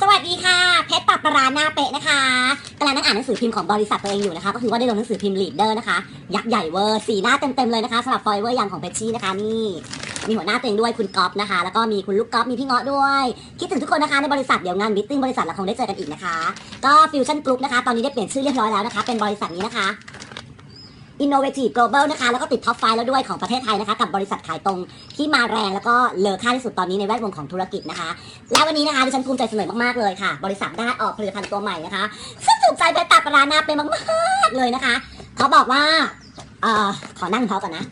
สวัสดีค่ะ เพชรปับปราหน้าเป๊ะนะคะกำลังนั่งอ่านหนังสือพิมพ์ของบริษัทตัวเองอยู่นะคะ ก็คือว่าได้ลงหนังสือพิมพ์ลีดเดอร์นะคะ ยักษ์ใหญ่เวอร์สีหน้าเต็มๆเลยนะคะสำหรับฟอยเวอร์ยังของเพชชี่นะคะนี่มีหัวหน้าตัวเองด้วยคุณก๊อฟนะคะ แล้วก็มีคุณลูกก๊อฟมีพี่เงาะด้วย คิดถึงทุกคนนะคะในบริษัทเดี๋ยวงานมิทติ้งบริษัทเราคงได้เจอกันอีกนะคะ ก็ฟิวชั่นกรุ๊ปนะคะ ตอนนี้ได้เปลี่ยนชื่อเรียบร้อยแล้วนะคะ เป็นบริษัทนี้นะคะ Innovative Global นะคะ แล้วก็ติดท็อปไฟแล้วด้วยของประเทศไทยนะคะ กับบริษัทขายตรงที่มาแรงแล้วก็เลอค่าที่สุดตอนนี้ในแวดวงของธุรกิจนะคะ และวันนี้นะคะดิฉันภูมิใจเสนอมาก ๆ เลยค่ะ บริษัทได้ออกผลิตภัณฑ์ตัวใหม่นะคะซึ่งถูกใจไปตัดปรานาเป็นมากๆเลยนะคะเขาบอกว่าเอ่อขอนั่งท้องก่อนนะ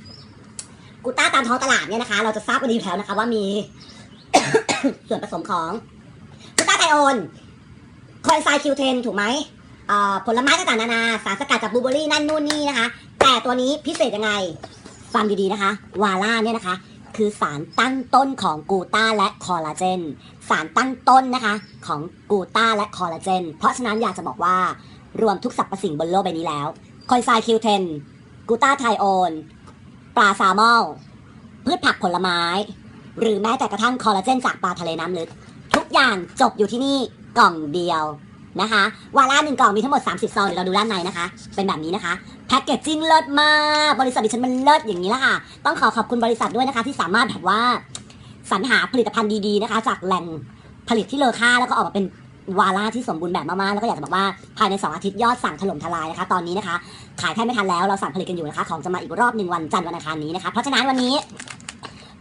กูต้าตามท้องตลาดเนี่ยนะคะ เราจะทราบกันดีอยู่แล้วนะคะ ว่ามี ส่วนผสมของกูต้าไทโอนคอยไซคิวเทนถูกไหมเออผลไม้ต่างๆนานา สารสกัดจากบลูเบอรี่นั่นนู่นนี่นะคะ แต่ตัวนี้พิเศษยังไง ฟังดีๆนะคะ วาล่าเนี่ยนะคะ คือสารตั้งต้นของกูต้าและคอลลาเจน สารตั้งต้นนะคะของกูต้าและคอลลาเจน เพราะฉะนั้นอยากจะบอกว่ารวมทุกสรรพสิ่งบนโลกใบนี้แล้ว คอยไซคิวเทน กูต้าไทโอนปลาซลมอนพืชผักผลไม้ หรือแม้แต่กระทั่งคอลลาเจนจากปลาทะเลน้ำลึก ทุกอย่างจบอยู่ที่นี่กล่องเดียว นะคะ วาล่าหนึ่งกล่องมีทั้งหมด 30 ซองเดี๋ยวเราดูด้านในนะคะ เป็นแบบนี้นะคะแพ็กเกจจิ้งเลิศมาก บริษัทดิฉันมันเลิศอย่างนี้ละค่ะ ต้องขอขอบคุณบริษัทด้วยนะคะ ที่สามารถแบบว่าสรรหาผลิตภัณฑ์ดีๆนะคะ จากแหล่งผลิตที่เลอค่าแล้วก็ออกมาเป็นวาล่าที่สมบูรณ์แบบมากๆ แล้วก็อยากจะบอกว่าภายใน 2 อาทิตย์ยอดสั่งถล่มทลายนะคะ ตอนนี้นะคะ ขายแทบไม่ทันแล้วเราสั่งผลิตกันอยู่นะคะ ของจะมาอีกรอบหนึ่งวันจันทร์วันอังคารนี้นะคะ เพราะฉะนั้นวันนี้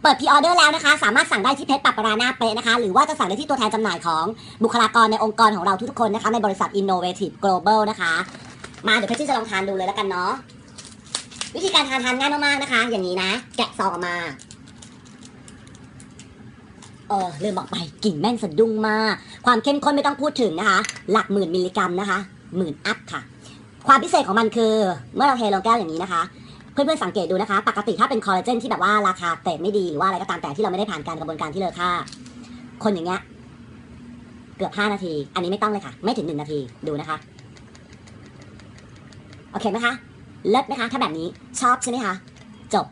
เปิดพรีออเดอร์แล้วนะคะ สามารถสั่งได้ที่เพจปับปราหน้าเป๊ะนะคะ หรือว่าจะสั่งได้ที่ตัวแทนจำหน่ายของบุคลากรในองค์กรของเราทุกๆคนนะคะ ในบริษัท Innovative Global นะคะ มาเดี๋ยวเพชรจะลองทานดูเลยแล้วกันเนาะวิธีการทานทานง่ายมากๆนะคะ อย่างนี้นะ แกะซองออกมาเออลืมบอกไปกลิ่นแม่งสะดุ้งมาก ความเข้มข้นไม่ต้องพูดถึงนะคะ หลักหมื่นมิลลิกรัมนะคะ หมื่นอัพค่ะ ความพิเศษของมันคือ เมื่อเราเทลงแก้วอย่างนี้นะคะ เพื่อนๆสังเกตดูนะคะ ปกติถ้าเป็นคอลลาเจนที่แบบว่าราคาเตะไม่ดีหรือว่าอะไรก็ตามแต่ที่เราไม่ได้ผ่านการกระบวนการที่เลอค่า คนอย่างเงี้ยเกือบ 5 นาที อันนี้ไม่ต้องเลยค่ะ ไม่ถึง 1 นาทีดูนะคะ โอเคไหมคะ เลิศไหมคะ ถ้าแบบนี้ชอบใช่ไหมคะ จบ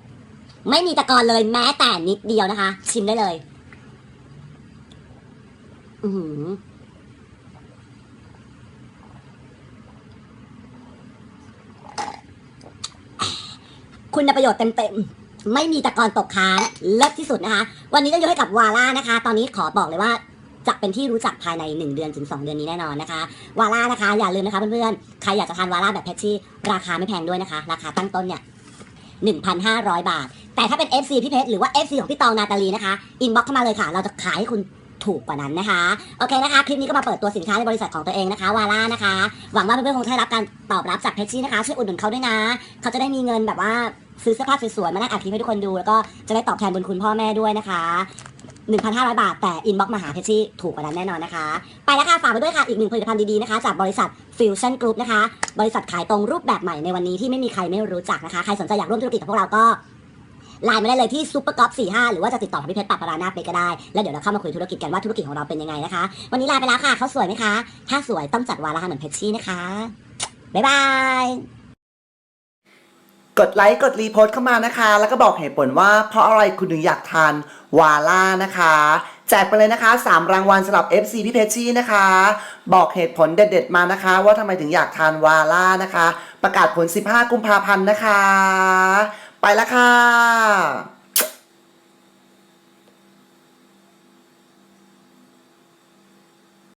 ไม่มีตะกอนเลยแม้แต่นิดเดียวนะคะ ชิมได้เลย อือหือ คุณประโยชน์เต็มๆ ไม่มีตะกอนตกค้างเลิศที่สุดนะคะ วันนี้ต้องยกให้กับวาล่านะคะ ตอนนี้ขอบอกเลยว่าจะเป็นที่รู้จักภายใน 1 เดือนถึง 2 เดือนนี้แน่นอนนะคะ วาล่านะคะ อย่าลืมนะคะเพื่อนๆ ใครอยากจะทานวาล่าแบบแพชชี่ราคาไม่แพงด้วยนะคะ ราคาตั้งต้นเนี่ย1,500 บาท แต่ถ้าเป็น FC พี่เพชรหรือว่า FC ของพี่ตองนาตาลีนะคะอินบ็อกเข้ามาเลยค่ะ เราจะขายให้คุณถูกกว่านั้นนะคะ โอเคนะคะ คลิปนี้ก็มาเปิดตัวสินค้าในบริษัทของตัวเองนะคะวาล่านะคะ หวังว่าเพื่อนๆคงได้รับการตอบรับจากเพชชี่นะคะ ช่วยอุดหนุนเขาด้วยนะ เขาจะได้มีเงินแบบว่า ซื้อเสื้อผ้าสวยๆมานั่งอัดคลิปให้ทุกคนดู แล้วก็จะได้ตอบแทนบุญคุณพ่อแม่ด้วยนะคะ 1,500 บาท แต่อินบ็อกมาหาเพชชี่ถูกกว่านั้นแน่นอนนะคะ ไปแล้วค่ะ ฝากไปด้วยค่ะ อีกหนึ่งผลิตภัณฑ์ดีๆนะคะ จากบริษัท Fusion Group นะคะ บริษัทขายตรงรูปแบบใหม่ในวันนี้ที่ไม่มีใครไม่รู้จักนะคะ ใครสนใจอยากร่วมธุรกิจกับพวกเราก็ไลน์มาได้เลยที่ซูเปอร์ก๊อฟสี่ห้าหรือว่าจะติดต่อพี่เพชรปับปรานาเปก็ได้ แล้วเดี๋ยวเราเข้ามาคุยธุรกิจกันว่าธุรกิจของเราเป็นยังไงนะคะ วันนี้ลาไปแล้วค่ะเขาสวยไหมคะ ถ้าสวยต้องจัดวาระเหมือนเพชรชี่นะคะบ๊ายบาย กดไลค์กดรีโพสต์เข้ามานะคะ แล้วก็บอกเหตุผลว่าเพราะอะไรคุณถึงอยากทานวาล่านะคะ แจกไปเลยนะคะ 3 รางวัลสำหรับ FC พี่เพชชี่นะคะ บอกเหตุผลเด็ดๆมานะคะ ว่าทำไมถึงอยากทานวาล่านะคะ ประกาศผล 15 กุมภาพันธ์นะคะ ไปแล้วค่ะ